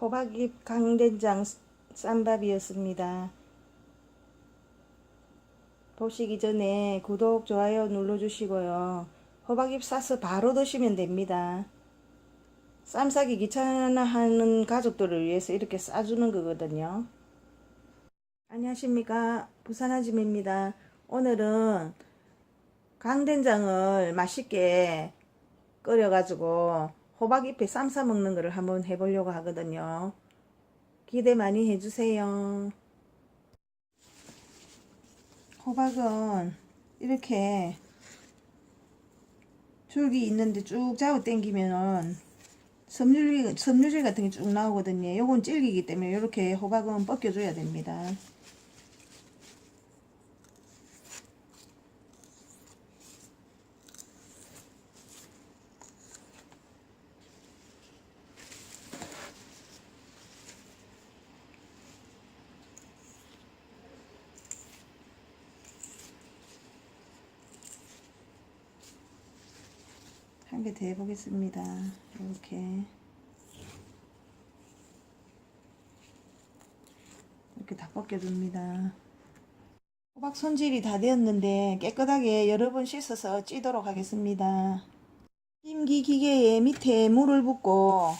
호박잎 강된장 쌈밥이었습니다. 보시기 전에 구독, 좋아요 눌러주시고요. 호박잎 싸서 바로 드시면 됩니다. 쌈 싸기 귀찮아하는 가족들을 위해서 이렇게 싸주는 거거든요. 안녕하십니까. 부산아줌입니다. 오늘은 강된장을 맛있게 끓여가지고 호박잎에 쌈 싸 먹는 거를 한번 해보려고 하거든요. 기대 많이 해주세요. 호박은 이렇게 줄기 있는데 쭉 잡아 당기면은 섬유질, 섬유질 같은 게 쭉 나오거든요. 요건 질기기 때문에 이렇게 호박은 벗겨줘야 됩니다. 한 개 더 해보겠습니다. 이렇게 이렇게 다 벗겨줍니다. 호박 손질이 다 되었는데 깨끗하게 여러 번 씻어서 찌도록 하겠습니다. 찜기 기계에 밑에 물을 붓고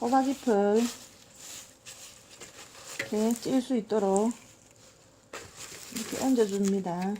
호박잎을 이렇게 찔 수 있도록 이렇게 얹어줍니다.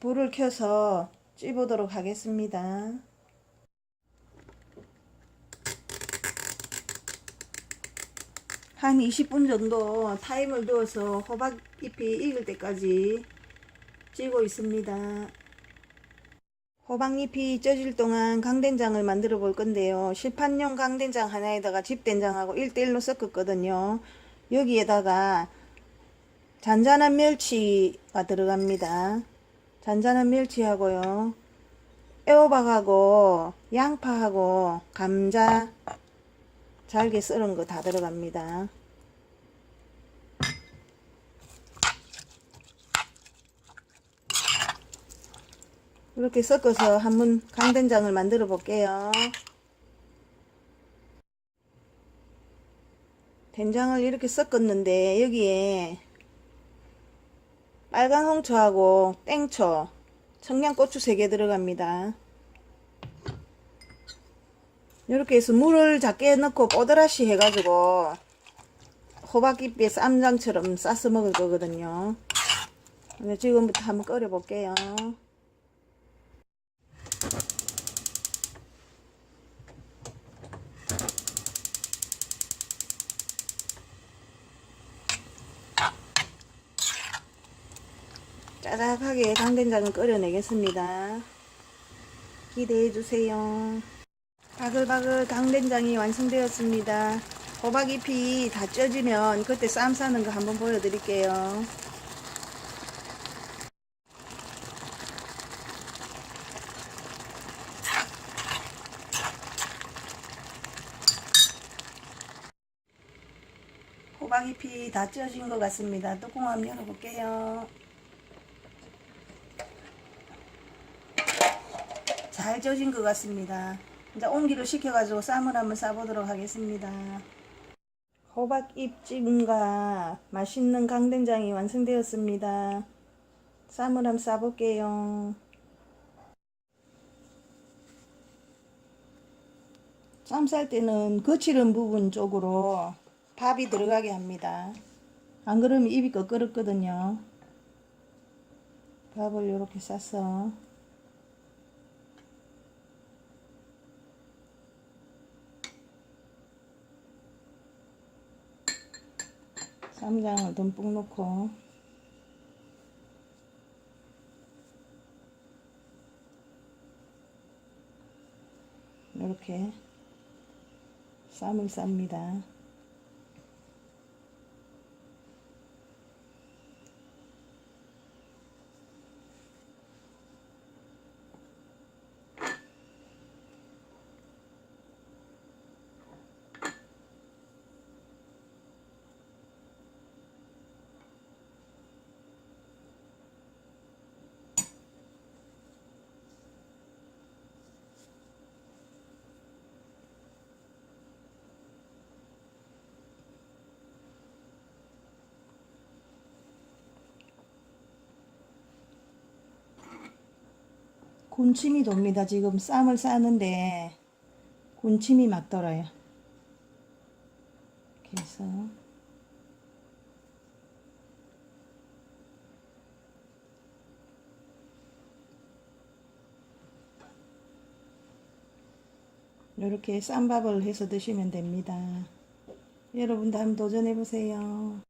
불을 켜서 찌보도록 하겠습니다. 한 20분 정도 타임을 두어서 호박잎이 익을 때까지 찌고 있습니다. 호박잎이 쪄질 동안 강된장을 만들어 볼 건데요. 시판용 강된장 하나에다가 집된장하고 1대1로 섞었거든요. 여기에다가 잔잔한 멸치가 들어갑니다. 잔잔한 멸치하고요. 애호박하고 양파하고 감자 잘게 썰은 거 다 들어갑니다. 이렇게 섞어서 한번 강된장을 만들어 볼게요. 된장을 이렇게 섞었는데 여기에 빨간 홍초하고 땡초, 청양고추 3개 들어갑니다. 이렇게 해서 물을 작게 넣고 뽀드라시 해가지고 호박잎에 쌈장처럼 싸서 먹을 거거든요. 지금부터 한번 끓여 볼게요. 짜작하게 강된장을 끓여내겠습니다. 기대해 주세요. 바글바글 강된장이 완성되었습니다. 호박잎이 다 쪄지면 그때 쌈 싸는 거 한번 보여드릴게요. 호박잎이 다 쪄진 것 같습니다. 뚜껑 한번 열어볼게요. 잘 쪄진 것 같습니다. 이제 온기를 식혀가지고 쌈을 한번 싸보도록 하겠습니다. 호박잎 찜과 맛있는 강된장이 완성되었습니다. 쌈을 한번 싸볼게요. 쌈 쌀 때는 거칠은 부분 쪽으로 밥이 들어가게 합니다. 안 그러면 입이 꺼끄럽거든요. 밥을 이렇게 싸서 쌈장을 듬뿍 넣고 이렇게 쌈을 쌉니다. 군침이 돕니다. 지금 쌈을 싸는데 군침이 막 돌아요. 이렇게 해서 이렇게 쌈밥을 해서 드시면 됩니다. 여러분도 한번 도전해 보세요.